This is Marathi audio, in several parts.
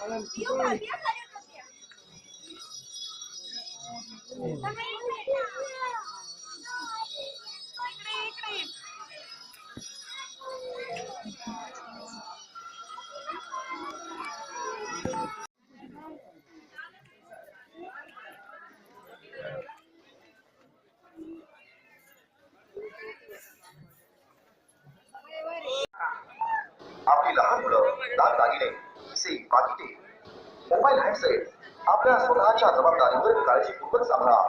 Thank you. मुलं दागिने पाकिटे मोबाईल हँडसेट आपल्या स्वतःच्या जबाबदारीवर काळजीपूर्वक सांभाळा.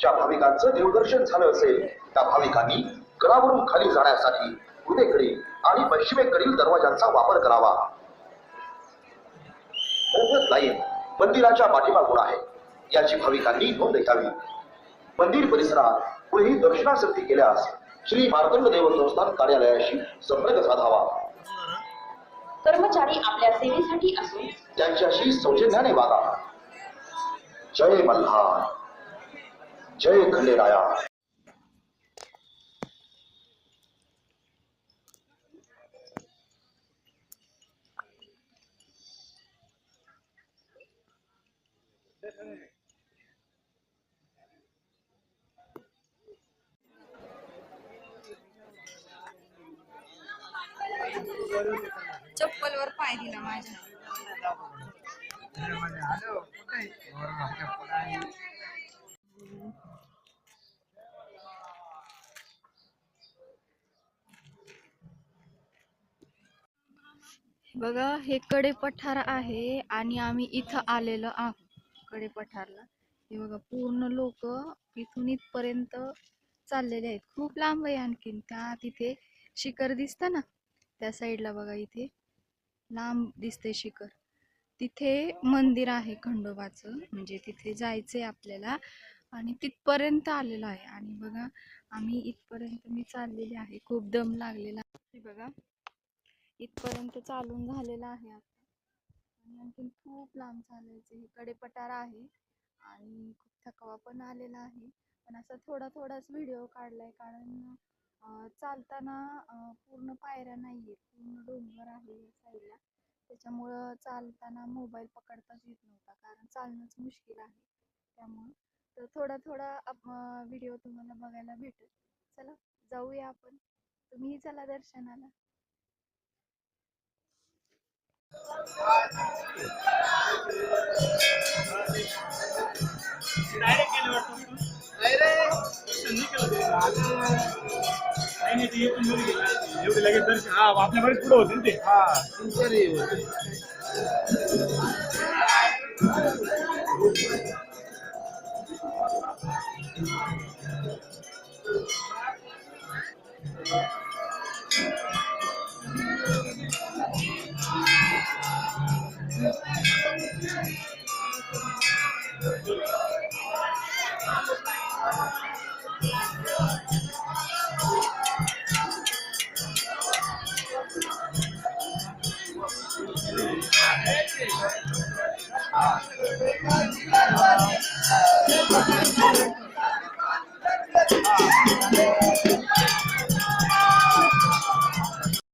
ज्या भाविकांचं देवदर्शन झालं असेल त्या भाविकांनी गडावरून खाली जाण्यासाठी पूर्वेकडील आणि पश्चिमेकडील दरवाजांचा वापर करावा. मोफत लाईन मंदिराच्या पाठीमागून आहे याची भाविकांनी नोंद घ्यावी मंदिर परिसरात पुढेही दक्षिणासक्ती केल्यास श्री मार्तंड देव संस्थान कार्यालयाशी संपर्क साधावा. कर्मचारी आपल्या सेवेसाठी असून त्यांच्याशी सौजन्याने वागा. जय मल्हार. जय खंडेराया. चप्पलवर पाय दिला माझ्या. बघा हे कडे पठार आहे आणि आम्ही इथं आलेलो आहोत. कडे पठारला. हे बघा पूर्ण लोक इथून इथपर्यंत चाललेले आहेत. खूप लांब आहे आणखीन. त्या तिथे शिखर दिसतं ना? त्या साईडला बघा इथे. लांब दिसते शिखर. तिथे मंदिर आहे खंडोबाचं. म्हणजे तिथे जायचं आहे आपल्याला. आणि तिथपर्यंत आलेलो आहे. आणि बघा आम्ही इथपर्यंत मी चाललेली आहे. खूप दम लागलेला आहे बघा. इथपर्यंत चालून झालेला आहे आता. आणि आणखीन खूप लांब चालायचं. हे कडे पठार आहे. आणि खूप थकवा पण आलेला आहे. पण असा थोडा थोडाच व्हिडिओ काढला आहे कारण चालताना पूर्ण पायऱ्या नाही आहेत पूर्ण डोंगर आहे या साईडला. त्याच्यामुळं चालताना मोबाईल पकडताच येत नव्हता. कारण चालणंच मुश्किल आहे. त्यामुळं तर थोडा थोडा व्हिडिओ तुम्हाला बघायला भेटेल. चला जाऊया आपण. तुम्हीही चला दर्शनाला. ती येतून मध्ये गेली. एवढी लगेच दर्शन हा आपल्याकडेच पुढे होते ना ते हा सिन्सिअरली होते. Ah, é, é. Ah, é.